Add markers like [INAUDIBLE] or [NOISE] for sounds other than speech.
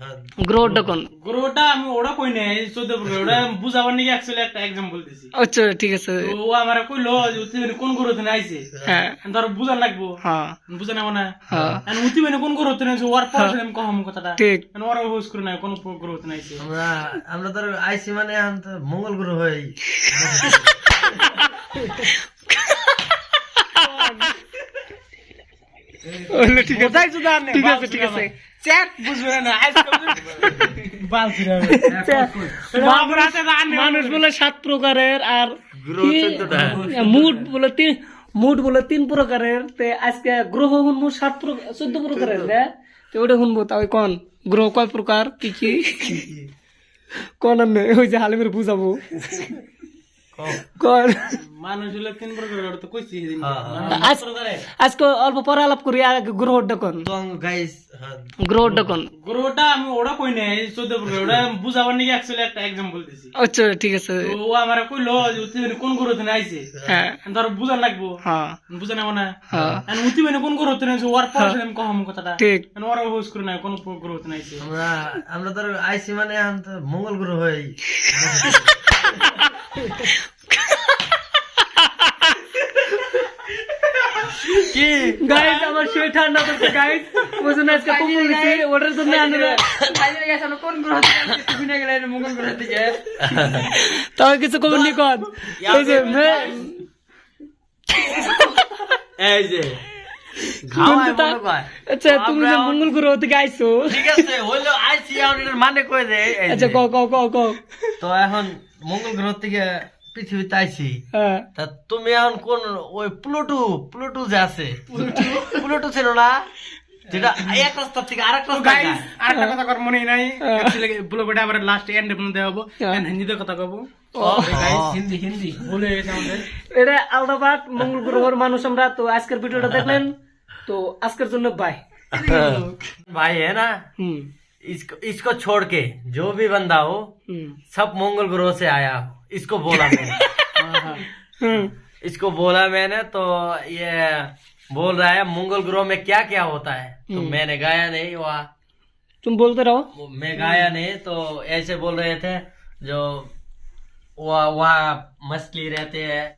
হ্যাঁ। গ্রহটা কোন? গ্রহটা আমি ওটা কই নাই চোদ্দ প্রকার ওটা বুঝাবার নাকি অ্যাকচুয়ালি একটা এক্সাম্পল দিছি। আচ্ছা ঠিক আছে। ও আমার কইলো যে উতি কোন আইছে? হ্যাঁ। ধর বুঝান লাগবো। হ্যাঁ। বুঝা না। মানে হ্যাঁ। আর উতি মানে কোন গ্রহ থেকে আইছে? ওর পর আমি কহম কথাটা। ঠিক। মানে ওরা হোস করে নাই কোন আইছে। আমরা আমরা ধর আইসি মানে তো মঙ্গল গ্রহ হয়ে হলো ঠিক আছে। ঠিক আছে ঠিক আছে। চ্যাট বুঝবে না। মানুষ বলে সাত প্রকারের আর। মুড বলে তিন মুড বলে তিন প্রকারের। তে আজকে গ্রহ শুনব সাত প্রকার চোদ্দ প্রকারের রে। তো ওটা শুনব তাই কোন? গ্রহ কয় প্রকার? কি কি? কোন আর ওই যে হালিমের বুঝাবো আজকে অল্প পরে আলাপ করি আগে গ্রহটা কোন? তো গাইস হ্যাঁ। গ্রহটা আমি ওটা কই নাই চোদ্দ প্রকার ওটা বুঝাবার নাকি অ্যাকচুয়ালি একটা এক্সাম্পল দিছি। আচ্ছা ঠিক আছে। ও আমার কইলো যে মানে কোন গ্রহ থেকে আইছে? হ্যাঁ। ধর বুঝান লাগবো। হ্যাঁ। বুঝা না। মানে হ্যাঁ উতি মানে কোন গ্রহ থেকে আইছে ওর পর আমি কহম কথাটা। ঠিক। মানে ওরা হোস করে নাই কোন গ্রহ থেকে আইছে। আমরা আমরা ধর আইসি মানে মঙ্গল গ্রহ হয়ে [LAUGHS] কি গাইস আমার শরীর ঠান্ডা করছে গাইস বুঝুন আজকে কম্বল দিছি ওটার জন্য আনলে তাও কিছু কমেন্ট নি কর এই যে মে- এই যে ঘাওয়া কিন্তু তা- মনে কয়। আচ্ছা তো তুমি আমরা যে এখন- মঙ্গল গ্রহ থেকে আইছো। ঠিক আছে হইল আইসি এখন এটার মানে কই দে এই আচ্ছা যে। কও কও কও কও। তো এখন মঙ্গল গ্রহ থেকে পৃথিবীতে আইছি। তা তুমি এখন কোন ওই প্লুটু প্লুটু যে আছে? প্লুটু? ছিল না? লাস্ট হ্যাঁ। দেওয়া হ্যাঁ। হিন্দিতে কথা কব। হিন্দি বলে মঙ্গল মানুষ আমরা। তো আজকের দেখলেন। তো আজকের জন্য বাই ভাই হ্যাঁ, হ্যাঁ इसको इसको छोड़ के जो भी बंदा हो हम्म। सब मंगल ग्रह से आया। इसको बोला मैंने। [LAUGHS] हाँ, हाँ। हम्म। इसको बोला मैंने तो ये बोल रहा है मंगल ग्रह में क्या क्या होता है? तो हम्म। मैंने गाया नहीं वहा। तुम बोलते रहो। मैं गाया नहीं तो ऐसे बोल रहे थे जो वहा मछली रहते हैं।